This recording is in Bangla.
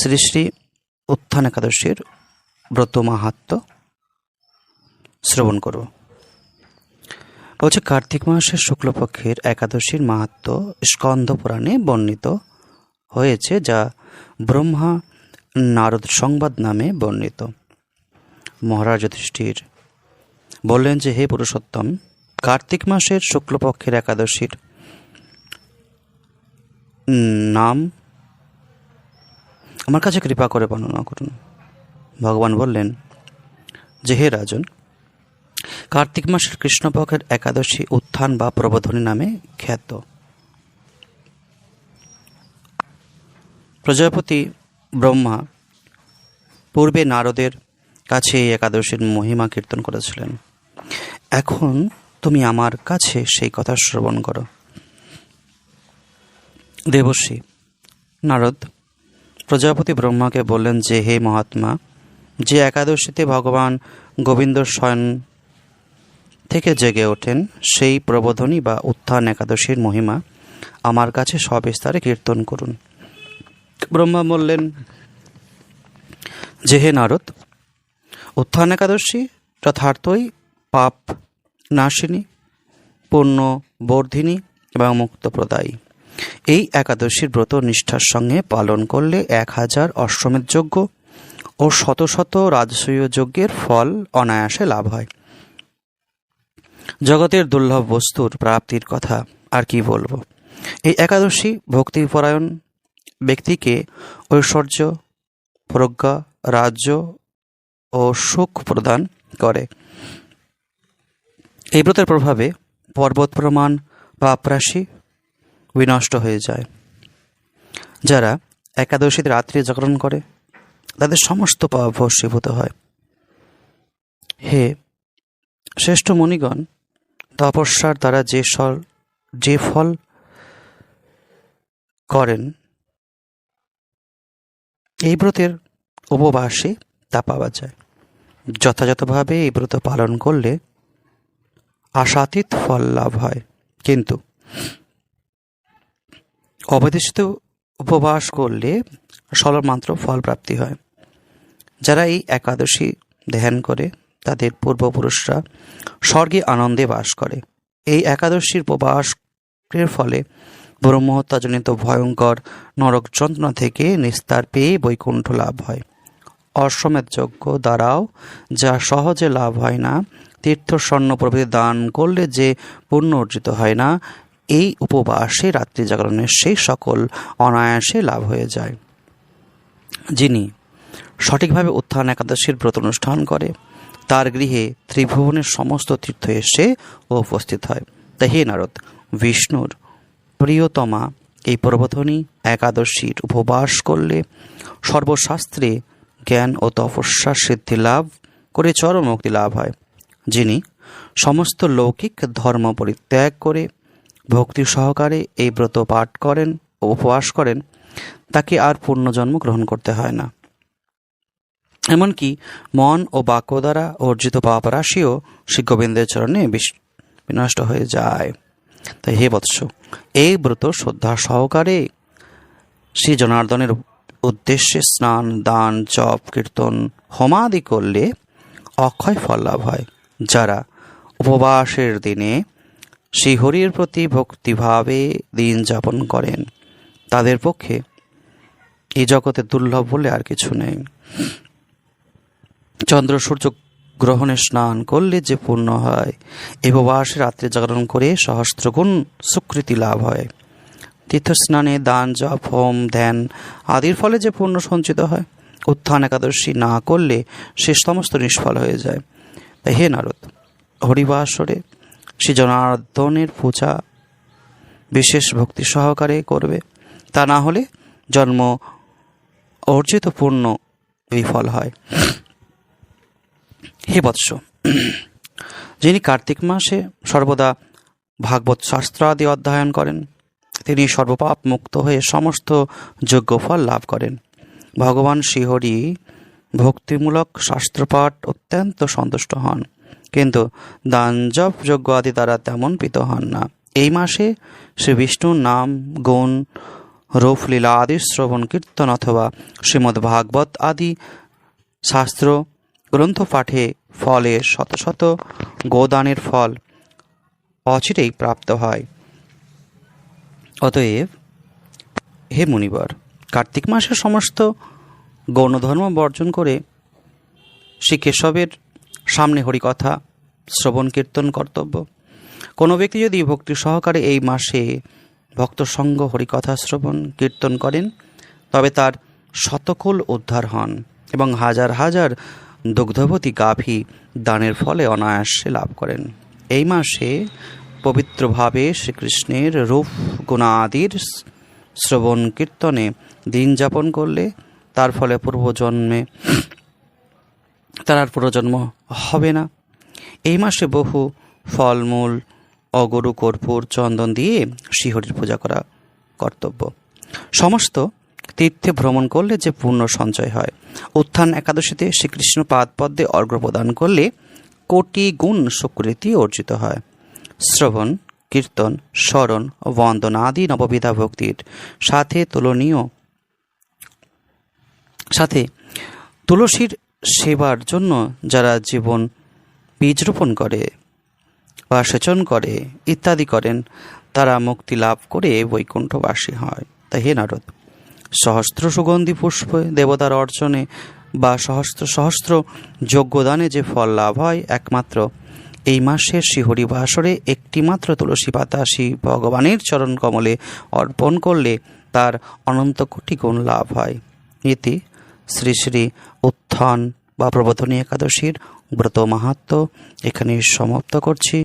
শ্রী শ্রী উত্থান একাদশীর ব্রত মাহাত্ম শ্রবণ করব। বলছে, কার্তিক মাসের শুক্লপক্ষের একাদশীর মাহাত্ম স্কন্দ পুরাণে বর্ণিত হয়েছে, যা ব্রহ্মা নারদ সংবাদ নামে বর্ণিত। মহারাজ যুধিষ্ঠির বললেন যে, হে পুরুষোত্তম, কার্তিক মাসের শুক্লপক্ষের একাদশীর নাম আমার কাছে কৃপা করে বর্ণনা করুন। ভগবান বললেন, যে হে রাজন, কার্তিক মাসের কৃষ্ণপক্ষের একাদশী উত্থান বা প্রবোধনী নামে খ্যাত। প্রজাপতি ব্রহ্মা পূর্বে নারদের কাছে এই একাদশীর মহিমা কীর্তন করেছিলেন। এখন তুমি আমার কাছে সেই কথা শ্রবণ করো। দেবশ্রী, নারদ প্রজাপতি ব্রহ্মাকে বললেন, যে হে মহাত্মা, যে একাদশীতে ভগবান গোবিন্দ স্বয়ং থেকে জেগে ওঠেন, সেই প্রবোধনী বা উত্থান একাদশীর মহিমা আমার কাছে সবিস্তারে কীর্তন করুন। ব্রহ্মা বললেন, যে হে নারদ, উত্থান একাদশী যথার্থই পাপ নাশিনী পূর্ণ বর্ধিনী এবং মুক্তপ্রদায়ী। এই একাদশীর ব্রত নিষ্ঠার সঙ্গে পালন করলে এক হাজার অশ্বমেধ যজ্ঞ ও শত শত রাজসূয় যজ্ঞের ফল অনায়াসে লাভ হয়। জগতের দুর্লভ বস্তুর প্রাপ্তির কথা আর কি বলব? এই একাদশী ভক্তিপরায়ণ ব্যক্তিকে ঐশ্বর্য, প্রজ্ঞা, রাজ্য ও সুখ প্রদান করে। এই ব্রতের প্রভাবে পর্বত প্রমাণ, পাপরাশি বিনষ্ট হয়ে যায়। যারা একাদশীতে রাত্রি জাগরণ করে, তাদের সমস্ত পাপ ভস্মীভূত হয়। হে শ্রেষ্ঠ মণিগণ, তপস্যার দ্বারা যে ফল যে ফল করেন, এই ব্রতের উপবাসে তা পাওয়া যায়। যথাযথভাবে এই ব্রত পালন করলে আশাতীত ফল লাভ হয়। কিন্তু অবদেশিত উপবাস করলে সলমাত্র ফল প্রাপ্তি হয়। যারা এই একাদশী ধ্যান করে, তাদের পূর্বপুরুষরা স্বর্গে আনন্দে বাস করে। এই একাদশীর উপবাসের ফলে ব্রহ্মহত্যাজনিত ভয়ঙ্কর নরক যন্ত্রণা থেকে নিস্তার পেয়ে বৈকুণ্ঠ লাভ হয়। অশ্বমেধ যজ্ঞ দ্বারাও যা সহজে লাভ হয় না, তীর্থ স্বর্ণ প্রভৃতি দান করলে যে পুণ্য অর্জিত হয় না এই উপবাসে রাত্রি জাগরণের সেই সকল অনায়াসে লাভ হয়ে যায়। যিনি সঠিকভাবে উত্থান একাদশীর ব্রত অনুষ্ঠান করে, তার গৃহে ত্রিভুবনের সমস্ত তীর্থ এসে উপস্থিত হয়। তাই হে নারদ, বিষ্ণুর প্রিয়তমা, এই প্রবোধনী একাদশীর উপবাস করলে সর্বশাস্ত্রে জ্ঞান ও তপস্যা সিদ্ধি লাভ করে চরম মুক্তি লাভ হয়। যিনি সমস্ত লৌকিক ধর্ম পরিত্যাগ করে ভক্তি সহকারে এই ব্রত পাঠ করেন ও উপবাস করেন, তাকে আর পুণ্যজন্ম গ্রহণ করতে হয় না। এমনকি মন ও বাক্য দ্বারা অর্জিত পাপরাশিও শ্রী গোবিন্দের চরণে বিনষ্ট হয়ে যায়। তাই হে বৎস, এই ব্রত শ্রদ্ধা সহকারে শ্রী জনার্দনের উদ্দেশ্যে স্নান, দান, জপ, কীর্তন, হোমাদি করলে অক্ষয় ফল লাভ হয়, যারা উপবাসের দিনে শ্রীহরির প্রতি ভক্তিভাবে দিন যাপন করেন। তাদের পক্ষে এই জগতে দুর্লভ বলে আর কিছু নেই। চন্দ্র সূর্য গ্রহণে স্নান করলে যে পূর্ণ হয় উপবাসে রাত্রে জাগরণ করে সহস্রগুণ সুকৃতি লাভ হয়। তীর্থ স্নানে দান, জপ, হোম, ধ্যান আদির ফলে যে পূর্ণ সঞ্চিত হয়, উত্থান একাদশী না করলে সে সমস্ত নিষ্ফল হয়ে যায়। হে নারদ, হরিবাসরে শ্রী জনার্দনের পূজা বিশেষ ভক্তি সহকারে করবে। তা না হলে জন্ম অর্জিত পূর্ণ বিফল হয়। হে বৎস, যিনি কার্তিক মাসে সর্বদা ভাগবত শাস্ত্র আদি অধ্যয়ন করেন, তিনি সর্বপাপ মুক্ত হয়ে সমস্ত যোগ্য যজ্ঞফল লাভ করেন। ভগবান শ্রীহরি ভক্তিমূলক শাস্ত্রপাঠ অত্যন্ত সন্তুষ্ট হন। কিন্তু দানজপ যজ্ঞ আদি দ্বারা তেমন প্রীত হন না। এই মাসে শ্রী বিষ্ণুর নাম, গুণ রূপলীলা আদি শ্রবণ, কীর্তন অথবা শ্রীমদ্ ভাগবত আদি শাস্ত্র গ্রন্থ পাঠে ফলে শত শত গোদানের ফল অচিরেই প্রাপ্ত হয়। অতএব হে মুনিবর, কার্তিক মাসে সমস্ত গৌণধর্ম বর্জন করে শ্রী কেশবের সামনে হরিকথা শ্রবণ কীর্তন কর্তব্য। কোনো ব্যক্তি যদি ভক্তি সহকারে এই মাসে ভক্ত সঙ্গ হরিকথা শ্রবণ কীর্তন করেন, তবে তার শতকুল উদ্ধার হন এবং হাজার হাজার দুগ্ধবতী গাভী দানের ফলে অনায়াসে লাভ করেন। এই মাসে পবিত্রভাবে শ্রীকৃষ্ণের রূপ, গুণাদির শ্রবণ কীর্তনে দিন যাপন করলে তার ফলে পূর্বজন্মে, তার আর পুনর্জন্ম হবে না। এই মাসে বহু ফলমূল, অগরু, কর্পূর, চন্দন দিয়ে শ্রীহরির পূজা করা কর্তব্য। সমস্ত তীর্থে ভ্রমণ করলে যে পূর্ণ সঞ্চয় হয়। উত্থান একাদশীতে শ্রীকৃষ্ণ পাদপদ্মে অর্ঘ্য প্রদান করলে কোটি গুণ সুকৃতি অর্জিত হয়। শ্রবণ, কীর্তন, স্মরণ, বন্দন আদি নববিধা ভক্তির সাথে তুলনীয়, সাথে তুলসীর সেবার জন্য যারা জীবন বীজ রোপণ করে বা সেচন করে ইত্যাদি করেন, তারা মুক্তি লাভ করে বৈকুণ্ঠবাসী হয়। তাই হে নারদ, সহস্র সুগন্ধি পুষ্প দেবতার অর্চনে বা সহস্র সহস্র যজ্ঞদানে যে ফল লাভ হয়, একমাত্র এই মাসের শ্রীহরি বাসরে একটিমাত্র তুলসী পাতা শ্রী ভগবানের চরণ কমলে অর্পণ করলে তার অনন্ত কোটি গুণ লাভ হয়। ইতি শ্রী শ্রী উত্থান বা প্রবোধনী একাদশীর ব্রত মাহাত্ম এখানে সমাপ্ত করছি।